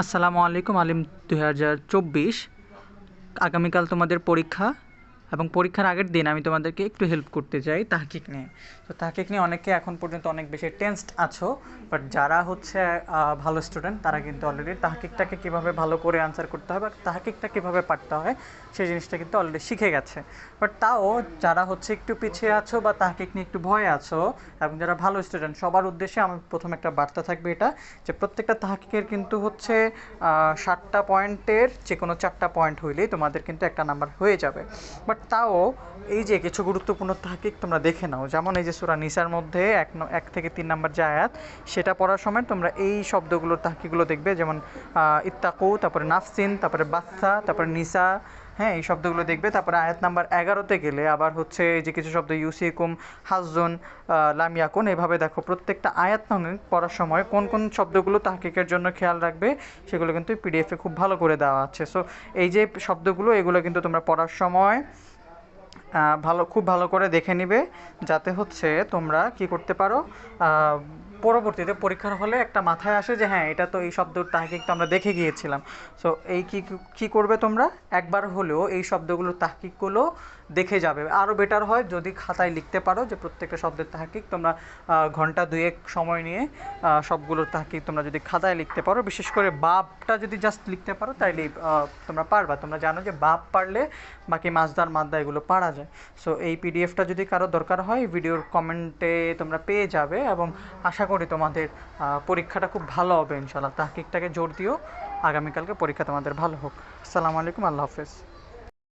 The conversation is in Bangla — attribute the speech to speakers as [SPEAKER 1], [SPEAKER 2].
[SPEAKER 1] আসসালামু আলাইকুম আলিম দু হাজার চব্বিশ। আগামীকাল তোমাদের পরীক্ষা এবং পরীক্ষার আগের দিন আমি তোমাদেরকে একটু হেল্প করতে চাই তাহকিক নিয়ে। তো তাহকিক নিয়ে অনেকে এখন পর্যন্ত অনেক বেশি টেন্সড আছো বাট যারা হচ্ছে ভালো স্টুডেন্ট তারা কিন্তু অলরেডি তাহকিকটাকে কীভাবে ভালো করে আনসার করতে হয় বা তাহকিকটা কীভাবে পারতে হয়, সেই জিনিসটা কিন্তু অলরেডি শিখে গেছে। বাট তাও যারা হচ্ছে একটু পিছিয়ে আছো বা তাহকিক নিয়ে একটু ভয় আছো এবং যারা ভালো স্টুডেন্ট সবার উদ্দেশ্যে আমার প্রথম একটা বার্তা থাকবে এটা, যে প্রত্যেকটা তাহকিকের কিন্তু হচ্ছে সাতটা পয়েন্টের যে কোনো চারটা পয়েন্ট হইলেই তোমাদের কিন্তু একটা নাম্বার হয়ে যাবে। বাট তাও এই যে কিছু গুরুত্বপূর্ণ তাহকিক তোমরা দেখে নাও। যেমন এই যে সুরা নিসার মধ্যে এক এক থেকে তিন নাম্বার যে আয়াত, সেটা পড়ার সময় তোমরা এই শব্দগুলোর তাহকিকগুলো দেখবে, যেমন ইত্তাকু, তারপরে নাফসিন, তারপরে বাচ্চা তারপরে নিসা হ্যাঁ এই শব্দগুলো দেখবে। তারপরে আয়াত নাম্বার এগারোতে গেলে আবার হচ্ছে এই যে কিছু শব্দ, ইউসিকুম হাজুন লামিয়াকুন এভাবে দেখো প্রত্যেকটা আয়াত পড়ার সময় কোন কোন শব্দগুলো তাহকিকের জন্য খেয়াল রাখবে, সেগুলো কিন্তু পিডিএফে খুব ভালো করে দেওয়া আছে। সো এই যে শব্দগুলো, এগুলো কিন্তু তোমরা পড়ার সময় ভালো খুব ভালো করে দেখে নিবে যাতে হচ্ছে তোমরা কি করতে পারো পরবর্তীতে পরীক্ষার হলে একটা মাথায় আসে যে হ্যাঁ এটা তো এই শব্দর তাহকিক তো আমরা দেখে গিয়েছিলাম। সো এই কি কি করবে তোমরা? একবার হলেও এই শব্দগুলোর তাহকিকগুলো দেখে যাবে। আরও বেটার হয় যদি খাতায় লিখতে পারো যে প্রত্যেকটা শব্দের তাহকিক তোমরা ঘণ্টা দুয়েক সময় নিয়ে সবগুলোর তাহকিক তোমরা যদি খাতায় লিখতে পারো, বিশেষ করে বাপটা যদি জাস্ট লিখতে পারো, তাইলে তোমরা পারবা। তোমরা জানো যে বাপ পারলে বাকি মাছদার মাদ্দা এগুলো পারা যায়। সো এই পিডিএফটা যদি কারও দরকার হয় ভিডিওর কমেন্টে তোমরা পেয়ে যাবে এবং আশা করি তোমাদের পরীক্ষাটা খুব ভালো হবে ইনশাল্লাহ তাহকিকটাকে জোর দিও, আগামীকালকে পরীক্ষা তোমাদের ভালো হোক। আসসালামু আলাইকুম, আল্লাহ হাফেজ।